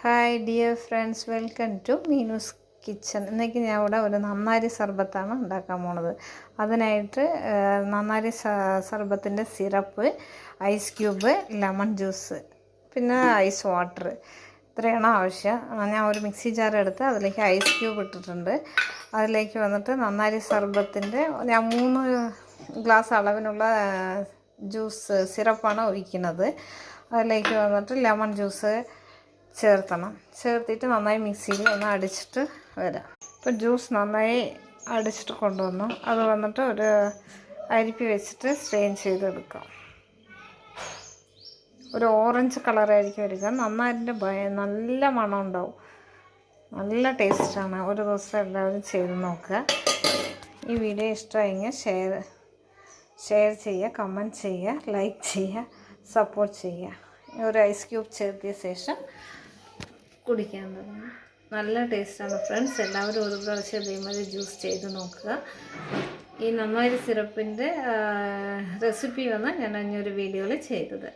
Hi dear friends welcome to Meenu's kitchen ഇന്നേക്ക് ഞാൻ ഇവിടെ ഒരു നന്നാരി സർബത്താണ് ഉണ്ടാക്കാൻ പോണത്. അതിനായിട്ട് നന്നാരി സർബത്തിന്റെ syrup ice cube lemon juice പിന്നെ ഐസ് വാട്ടർ ഇത്രയാണ് ആവശ്യം. ഞാൻ ഒരു മിക്സി ജാർ എടുത്ത് അതിലേക്ക് ഐസ് ക്യൂബ് ഇട്ടിട്ടുണ്ട്. അതിലേക്ക് വന്നിട്ട് നന്നാരി സർബത്തിന്റെ ഞാൻ മൂന്ന് ഗ്ലാസ് അളവിനുള്ള ജ്യൂസ് സിറപ്പാണ് ഒഴിക്കുന്നത്. അതിലേക്ക് വന്നിട്ട് ലെമൺ ജ്യൂസ് ചേർത്തണം. ചേർത്തിട്ട് നന്നായി മിക്സിയിൽ ഒന്ന് അടിച്ചിട്ട് വരാം. ഇപ്പോൾ ജ്യൂസ് നന്നായി അടിച്ചിട്ട് കൊണ്ടുവന്നു. അത് വന്നിട്ട് ഒരു അരിപ്പി വെച്ചിട്ട് സ്ട്രെയിൻ ചെയ്തെടുക്കാം. ഒരു ഓറഞ്ച് കളറായിരിക്കും വരിക നന്നായിട്ട് ഭയ നല്ല മണം ഉണ്ടാവും. നല്ല ടേസ്റ്റാണ് ഒരു ദിവസം എല്ലാവരും ചെയ്ത് നോക്കുക. ഈ വീഡിയോ ഇഷ്ടമായെങ്കിൽ ഷെയർ ഷെയർ ചെയ്യുക കമന്റ് ചെയ്യുക ലൈക്ക് ചെയ്യുക സപ്പോർട്ട് ചെയ്യുക. ഒരു ഐസ് ക്യൂബ് ചേർത്തിയ ശേഷം തുടങ്ങും നല്ല ടേസ്റ്റാണ് ഫ്രണ്ട്സ്. എല്ലാവരും ഒരു പ്രാവശ്യം ഇതേമാതിരി ജ്യൂസ് ചെയ്ത് നോക്കുക. ഈ നന്നായി സിറപ്പിന്റെ റെസിപ്പി വന്ന് ഞാൻ അഞ്ഞൊരു വീഡിയോയിൽ ചെയ്തത്.